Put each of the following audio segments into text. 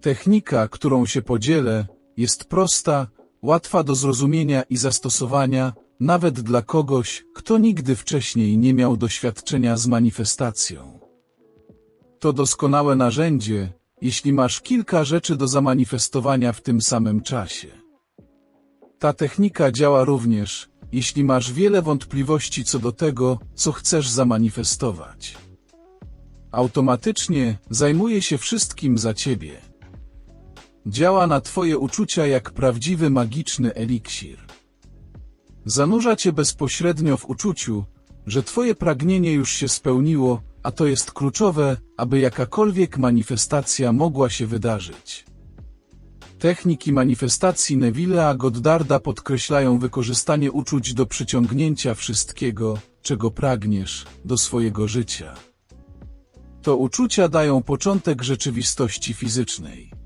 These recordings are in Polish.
Technika, którą się podzielę, jest prosta, łatwa do zrozumienia i zastosowania, nawet dla kogoś, kto nigdy wcześniej nie miał doświadczenia z manifestacją. To doskonałe narzędzie, jeśli masz kilka rzeczy do zamanifestowania w tym samym czasie. Ta technika działa również, jeśli masz wiele wątpliwości co do tego, co chcesz zamanifestować. Automatycznie zajmuje się wszystkim za ciebie. Działa na twoje uczucia jak prawdziwy magiczny eliksir. Zanurza cię bezpośrednio w uczuciu, że twoje pragnienie już się spełniło, a to jest kluczowe, aby jakakolwiek manifestacja mogła się wydarzyć. Techniki manifestacji Neville'a Goddarda podkreślają wykorzystanie uczuć do przyciągnięcia wszystkiego, czego pragniesz, do swojego życia. To uczucia dają początek rzeczywistości fizycznej.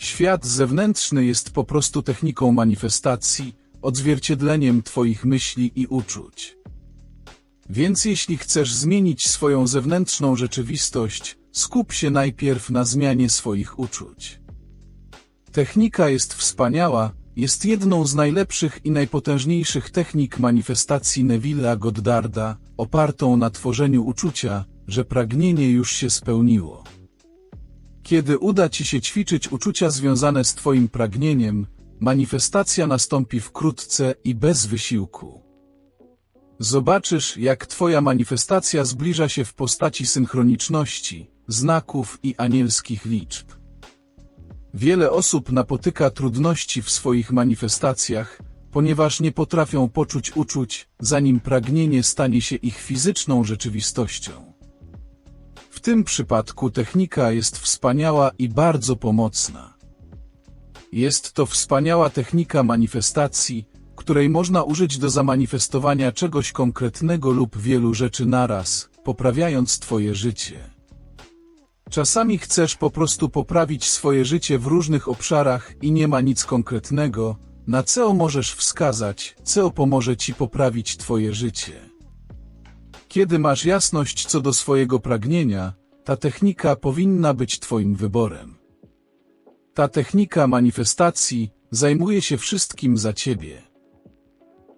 Świat zewnętrzny jest po prostu techniką manifestacji, odzwierciedleniem Twoich myśli i uczuć. Więc jeśli chcesz zmienić swoją zewnętrzną rzeczywistość, skup się najpierw na zmianie swoich uczuć. Technika jest wspaniała, jest jedną z najlepszych i najpotężniejszych technik manifestacji Neville'a Goddarda, opartą na tworzeniu uczucia, że pragnienie już się spełniło. Kiedy uda Ci się ćwiczyć uczucia związane z Twoim pragnieniem, manifestacja nastąpi wkrótce i bez wysiłku. Zobaczysz, jak Twoja manifestacja zbliża się w postaci synchroniczności, znaków i anielskich liczb. Wiele osób napotyka trudności w swoich manifestacjach, ponieważ nie potrafią poczuć uczuć, zanim pragnienie stanie się ich fizyczną rzeczywistością. W tym przypadku technika jest wspaniała i bardzo pomocna. Jest to wspaniała technika manifestacji, której można użyć do zamanifestowania czegoś konkretnego lub wielu rzeczy naraz, poprawiając Twoje życie. Czasami chcesz po prostu poprawić swoje życie w różnych obszarach i nie ma nic konkretnego, na co możesz wskazać, co pomoże Ci poprawić Twoje życie. Kiedy masz jasność co do swojego pragnienia, ta technika powinna być Twoim wyborem. Ta technika manifestacji zajmuje się wszystkim za Ciebie.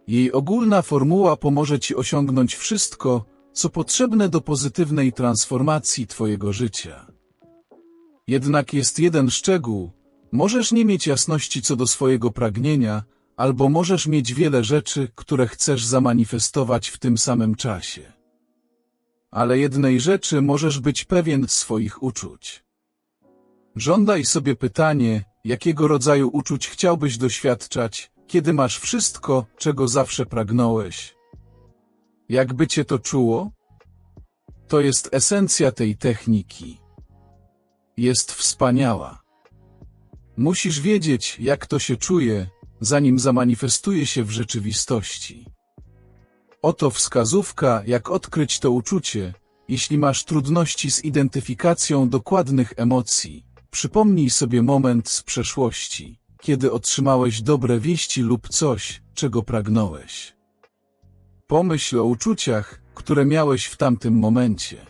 Jej ogólna formuła pomoże Ci osiągnąć wszystko, co potrzebne do pozytywnej transformacji Twojego życia. Jednak jest jeden szczegół. Możesz nie mieć jasności co do swojego pragnienia, albo możesz mieć wiele rzeczy, które chcesz zamanifestować w tym samym czasie. Ale jednej rzeczy możesz być pewien swoich uczuć. Żądaj sobie pytanie, jakiego rodzaju uczuć chciałbyś doświadczać, kiedy masz wszystko, czego zawsze pragnąłeś. Jakby cię to czuło? To jest esencja tej techniki. Jest wspaniała. Musisz wiedzieć, jak to się czuje, zanim zamanifestuje się w rzeczywistości. Oto wskazówka, jak odkryć to uczucie, jeśli masz trudności z identyfikacją dokładnych emocji. Przypomnij sobie moment z przeszłości, kiedy otrzymałeś dobre wieści lub coś, czego pragnąłeś. Pomyśl o uczuciach, które miałeś w tamtym momencie.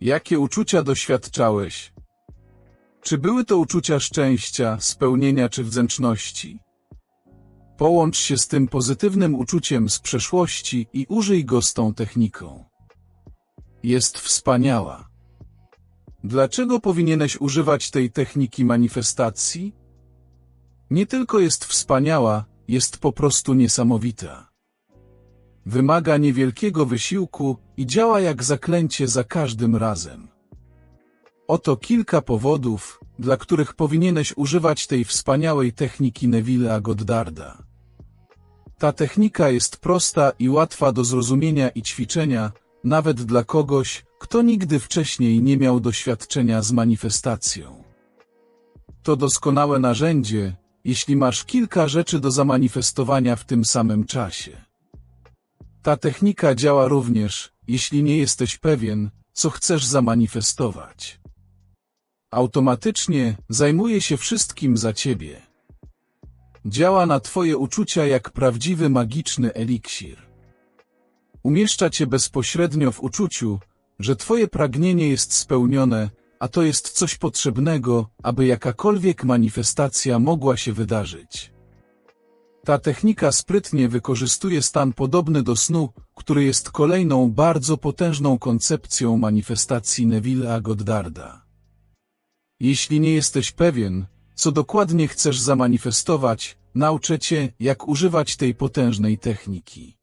Jakie uczucia doświadczałeś? Czy były to uczucia szczęścia, spełnienia czy wdzięczności? Połącz się z tym pozytywnym uczuciem z przeszłości i użyj go z tą techniką. Jest wspaniała. Dlaczego powinieneś używać tej techniki manifestacji? Nie tylko jest wspaniała, jest po prostu niesamowita. Wymaga niewielkiego wysiłku i działa jak zaklęcie za każdym razem. Oto kilka powodów, dla których powinieneś używać tej wspaniałej techniki Neville'a Goddarda. Ta technika jest prosta i łatwa do zrozumienia i ćwiczenia, nawet dla kogoś, kto nigdy wcześniej nie miał doświadczenia z manifestacją. To doskonałe narzędzie, jeśli masz kilka rzeczy do zamanifestowania w tym samym czasie. Ta technika działa również, jeśli nie jesteś pewien, co chcesz zamanifestować. Automatycznie zajmuje się wszystkim za ciebie. Działa na twoje uczucia jak prawdziwy magiczny eliksir. Umieszcza cię bezpośrednio w uczuciu, że twoje pragnienie jest spełnione, a to jest coś potrzebnego, aby jakakolwiek manifestacja mogła się wydarzyć. Ta technika sprytnie wykorzystuje stan podobny do snu, który jest kolejną bardzo potężną koncepcją manifestacji Neville'a Goddarda. Jeśli nie jesteś pewien, co dokładnie chcesz zamanifestować, nauczę cię, jak używać tej potężnej techniki.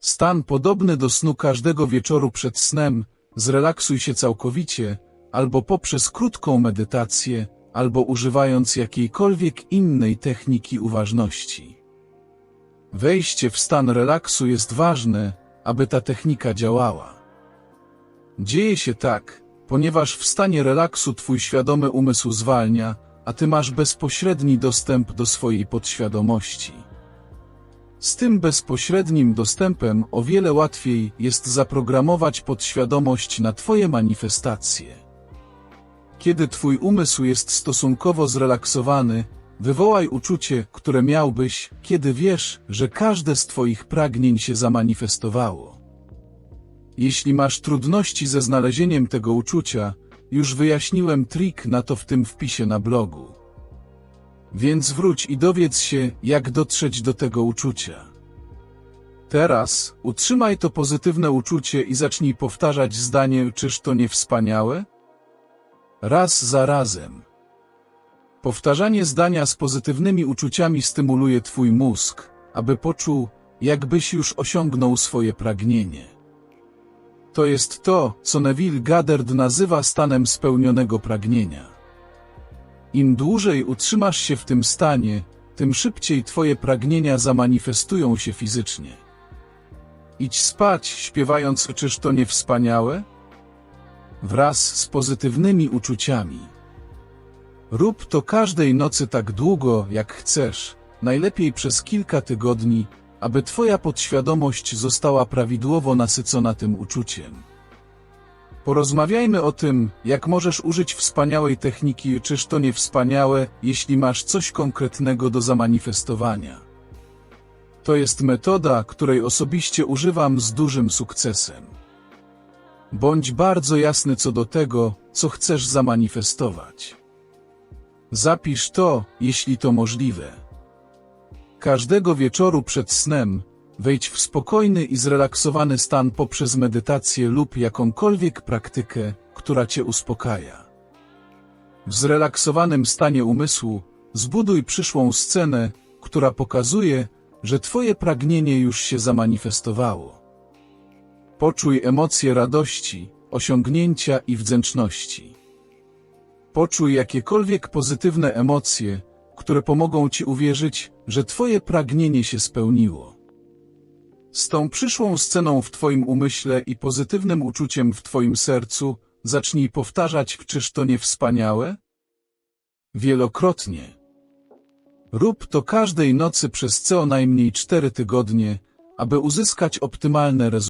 Stan podobny do snu każdego wieczoru przed snem, zrelaksuj się całkowicie, albo poprzez krótką medytację, albo używając jakiejkolwiek innej techniki uważności. Wejście w stan relaksu jest ważne, aby ta technika działała. Dzieje się tak, ponieważ w stanie relaksu twój świadomy umysł zwalnia, a ty masz bezpośredni dostęp do swojej podświadomości. Z tym bezpośrednim dostępem o wiele łatwiej jest zaprogramować podświadomość na twoje manifestacje. Kiedy twój umysł jest stosunkowo zrelaksowany, wywołaj uczucie, które miałbyś, kiedy wiesz, że każde z twoich pragnień się zamanifestowało. Jeśli masz trudności ze znalezieniem tego uczucia, już wyjaśniłem trik na to w tym wpisie na blogu. Więc wróć i dowiedz się, jak dotrzeć do tego uczucia. Teraz utrzymaj to pozytywne uczucie i zacznij powtarzać zdanie, czyż to nie wspaniałe? Raz za razem. Powtarzanie zdania z pozytywnymi uczuciami stymuluje Twój mózg, aby poczuł, jakbyś już osiągnął swoje pragnienie. To jest to, co Neville Goddard nazywa stanem spełnionego pragnienia. Im dłużej utrzymasz się w tym stanie, tym szybciej Twoje pragnienia zamanifestują się fizycznie. Idź spać, śpiewając, czyż to nie wspaniałe? wraz z pozytywnymi uczuciami. Rób to każdej nocy tak długo, jak chcesz, najlepiej przez kilka tygodni, aby Twoja podświadomość została prawidłowo nasycona tym uczuciem. Porozmawiajmy o tym, jak możesz użyć wspaniałej techniki, czyż to nie wspaniałe, jeśli masz coś konkretnego do zamanifestowania. To jest metoda, której osobiście używam z dużym sukcesem. Bądź bardzo jasny co do tego, co chcesz zamanifestować. Zapisz to, jeśli to możliwe. Każdego wieczoru przed snem wejdź w spokojny i zrelaksowany stan poprzez medytację lub jakąkolwiek praktykę, która cię uspokaja. W zrelaksowanym stanie umysłu zbuduj przyszłą scenę, która pokazuje, że twoje pragnienie już się zamanifestowało. Poczuj emocje radości, osiągnięcia i wdzięczności. Poczuj jakiekolwiek pozytywne emocje, które pomogą Ci uwierzyć, że Twoje pragnienie się spełniło. Z tą przyszłą sceną w Twoim umyśle i pozytywnym uczuciem w Twoim sercu zacznij powtarzać, czyż to nie wspaniałe? Wielokrotnie. Rób to każdej nocy przez co najmniej cztery tygodnie, aby uzyskać optymalne rezultaty.